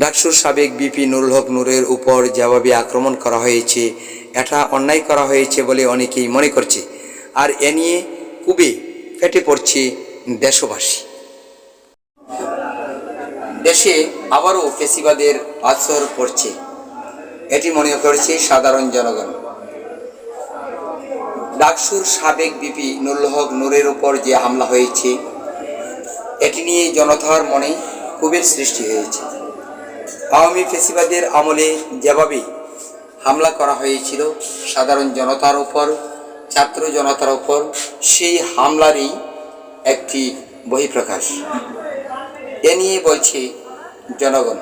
ডাকসুর সাবেক বিপি নুরুল হক নূরের উপর যেভাবে আক্রমণ করা হয়েছে, এটা অন্যায় করা হয়েছে বলে অনেকেই মনে করছে। আর এ নিয়ে খুবই ফেটে পড়ছে দেশবাসী। দেশে আবারও ফেসিবাদের আসর পড়ছে, এটি মনে করছে সাধারণ জনগণ। ডাকসুর সাবেক বিপি নুরুল হক নূরের উপর যে হামলা হয়েছে, এটি নিয়ে জনতার মনে ক্ষোভের সৃষ্টি হয়েছে। আওয়ামী ফেসিবাদের আমলে যেভাবে হামলা করা হয়েছিল সাধারণ জনতার উপর ছাত্র জনতার উপর সেই হামলারই একটি বহিঃপ্রকাশ। এ নিয়ে বলছে জনগণ।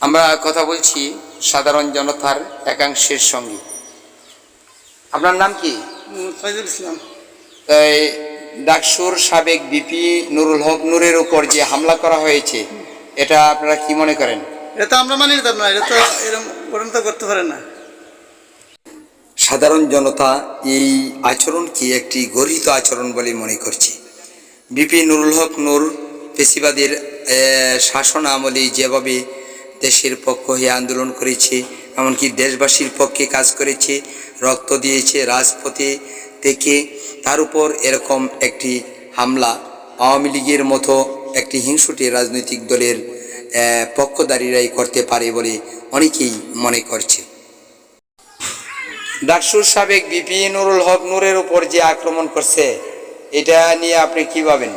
আমরা কথা বলছি সাধারণ জনতার একাংশের সঙ্গে। আপনার নাম কি? ফয়জুল ইসলাম। ডাকসুর সাবেক বিপি নুরুল হক নূরের উপর যে হামলা করা হয়েছে এটা আপনারা কি মনে করেন? এটা তো আমরা মানি না এটা তো এরকম ওরকম তো করতে পারেন না। সাধারণ জনতা এই আচরণকে একটি গর্হিত আচরণ বলে মনে করছে। বিপি নুরুল হক নূর পেশিবাদের শাসন আমলে যেভাবে দেশের পক্ষ হয়ে আন্দোলন করেছে এমনকি দেশবাসীর পক্ষে কাজ করেছে রক্ত দিয়েছে রাজপথে থেকে তার উপর এরকম একটি হামলা আওয়ামী লীগের মতো একটি হিংসুটি রাজনৈতিক দলের পক্ষদারীরাই পক্ষধারীরাই করতে পারে বলে অনেকেই মনে করছে। ডাকসুর সাবেক বিপি নুরুল হক নূরের উপর যে আক্রমণ করছে এটা নিয়ে আপনি কি ভাবেন?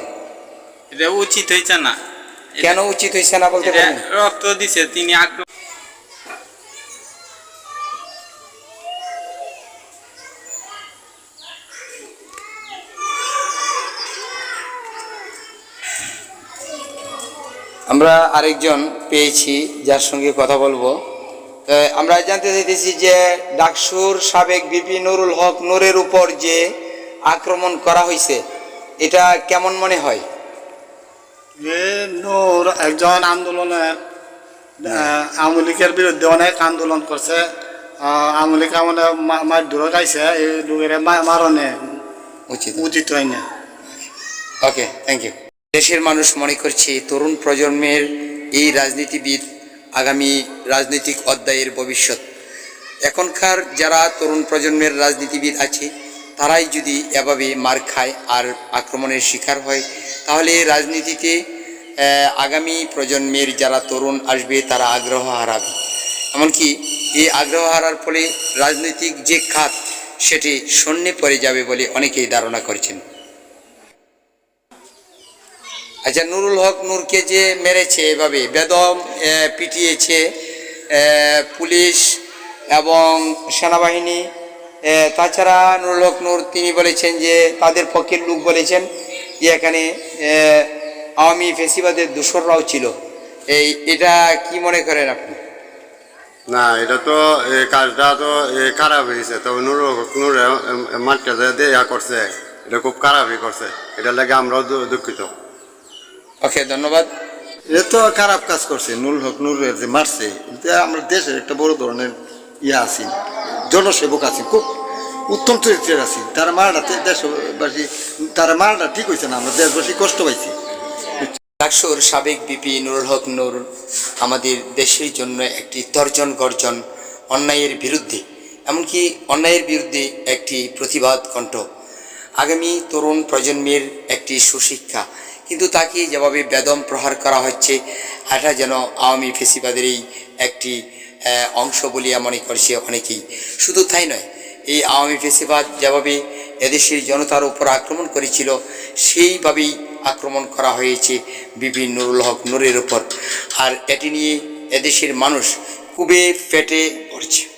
এটা উচিত হয়েছে না। কেন উচিত হয়েছে না বলতে পারেন? রক্ত দিছে তিনি আক্রমণ আমরা আরেকজন পেয়েছি যার সঙ্গে কথা বলব। আমরা জানতে চাইতেছি যে ডাকসুর সাবেক বিপি নুরুল হক নূরের উপর যে আক্রমণ করা হয়েছে এটা কেমন মনে হয়? যে নূর একজন আন্দোলনে আহ, আওয়ামী লীগের বিরুদ্ধে অনেক আন্দোলন করছে। আওয়ামী লীগ আমাদের মার দূরে গাইছে এই লোকের মারণে উচিত। উচিত হয় না ওকে থ্যাংক ইউ দেশের মানুষ মনে করছে তরুণ প্রজন্মের এই রাজনীতিবিদ আগামী রাজনৈতিক অধ্যায়ের ভবিষ্যৎ। এখনকার যারা তরুণ প্রজন্মের রাজনীতিবিদ আছে, তারাই যদি এভাবে মার খায় আর আক্রমণের শিকার হয়, তাহলে রাজনীতিতে আগামী প্রজন্মের যারা তরুণ আসবে, তারা আগ্রহ হারাবে। এমনকি এই আগ্রহ হারার ফলে রাজনৈতিক যে খাত, সেটি শূন্যে পড়ে যাবে বলে অনেকেই ধারণা করছেন। আচ্ছা নুরুল হক নূরকে যে মেরেছে এভাবে, বেদম পিটিয়েছে পুলিশ এবং সেনাবাহিনী তাছাড়া নুরুল হক নূর, তিনি বলেছেন যে তাদের পক্ষের লোক বলেছেন যে এখানে আওয়ামী ফেসিবাদের দূষররাও ছিল। এই, এটা কি মনে করেন আপনি? না, এটা তো কাজটা তো খারাপ হয়েছে। তবে নুর নুর মাঠটা দিয়ে করছে, এটা খুব খারাপই করছে। এটা লাগে আমরাও দুঃখিত। ওকে ধন্যবাদ। এ তো খারাপ কাজ করছে নুল হক নুরের যে মারছে আমরা দেশের একটা বড় ধরনের ইয়ে আছি জনসেবক আছি খুব উত্তম চরিত্রের আছি। তারা মারাটা দেশবাসী তারা মারাটা ঠিক হয়েছে না আমরা দেশবাসী কষ্ট পাইছি। ডাকসুর সাবেক বিপি নুরুল হক নুর আমাদের দেশের জন্য একটি তর্জন গর্জন অন্যায়ের বিরুদ্ধে এমনকি অন্যায়ের বিরুদ্ধে একটি প্রতিবাদ কণ্ঠ। আগামী তরুণ প্রজন্মের একটি সুশিক্ষা কিন্তু তাকে যেভাবে বেদম প্রহার করা হচ্ছে এটা যেন আওয়ামী ফেসিবাদেরই একটি অংশ বলিয়া মনে করছে অনেকেই। শুধু তাই নয়, এই আওয়ামী ফেসিবাদ যেভাবে এদেশের জনতার উপর আক্রমণ করেছিল, সেইভাবেই আক্রমণ করা হয়েছে বিপিন নুরুল হক নূরের উপর। আর এটি নিয়ে এদেশের মানুষ খুবই ফেটে পড়ছে।